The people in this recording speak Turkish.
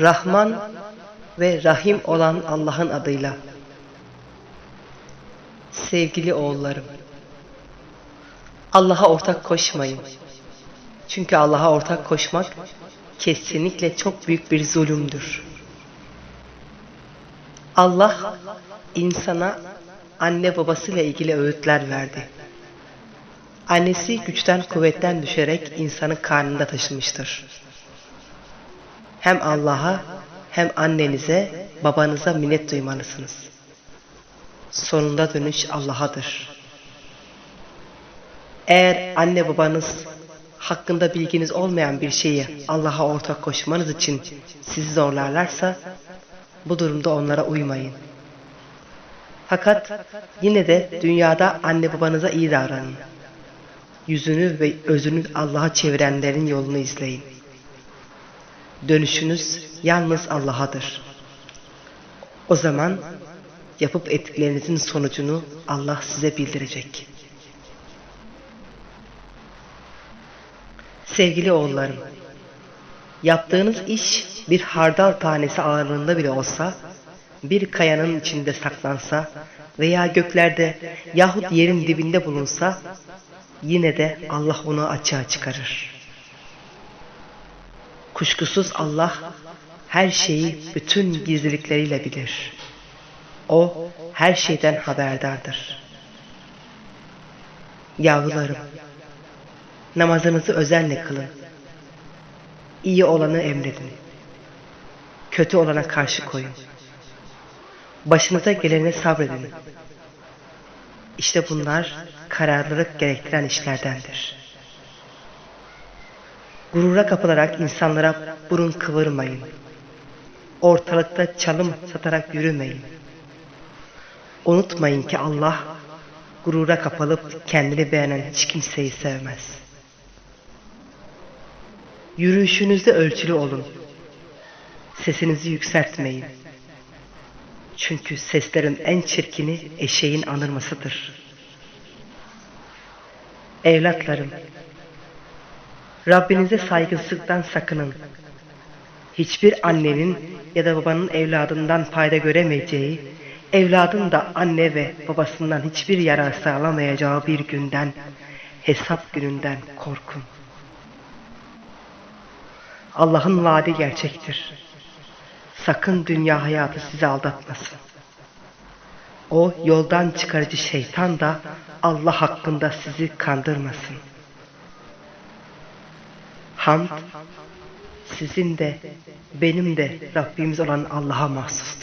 Rahman ve Rahim olan Allah'ın adıyla. Sevgili oğullarım, Allah'a ortak koşmayın. Çünkü Allah'a ortak koşmak kesinlikle çok büyük bir zulümdür. Allah insana anne babasıyla ilgili öğütler verdi. Annesi güçten kuvvetten düşerek insanı karnında taşımıştır. Hem Allah'a hem annenize, babanıza minnet duymalısınız. Sonunda dönüş Allah'adır. Eğer anne babanız hakkında bilginiz olmayan bir şeyi Allah'a ortak koşmanız için sizi zorlarlarsa bu durumda onlara uymayın. Fakat yine de dünyada anne babanıza iyi davranın. Yüzünü ve özünü Allah'a çevirenlerin yolunu izleyin. Dönüşünüz yalnız Allah'adır. O zaman yapıp ettiklerinizin sonucunu Allah size bildirecek. Sevgili oğullarım, yaptığınız iş bir hardal tanesi ağırlığında bile olsa, bir kayanın içinde saklansa veya göklerde yahut yerin dibinde bulunsa, yine de Allah onu açığa çıkarır. Kuşkusuz Allah her şeyi bütün gizlilikleriyle bilir. O her şeyden haberdardır. Yavrularım, namazınızı özenle kılın. İyi olanı emredin. Kötü olana karşı koyun. Başınıza gelene sabredin. İşte bunlar kararlılık gerektiren işlerdendir. Gurura kapılarak insanlara burun kıvırmayın. Ortalıkta çalım satarak yürümeyin. Unutmayın ki Allah gurura kapılıp kendini beğenen hiç kimseyi sevmez. Yürüyüşünüzde ölçülü olun. Sesinizi yükseltmeyin. Çünkü seslerin en çirkini eşeğin anırmasıdır. Evlatlarım, Rabbinize saygısızlıktan sakının. Hiçbir annenin ya da babanın evladından fayda göremeyeceği, evladın da anne ve babasından hiçbir yarar sağlamayacağı bir günden, hesap gününden korkun. Allah'ın vaadi gerçektir. Sakın dünya hayatı sizi aldatmasın. O yoldan çıkarıcı şeytan da Allah hakkında sizi kandırmasın. Hamd sizin de benim de Rabbimiz olan Allah'a mahsustur.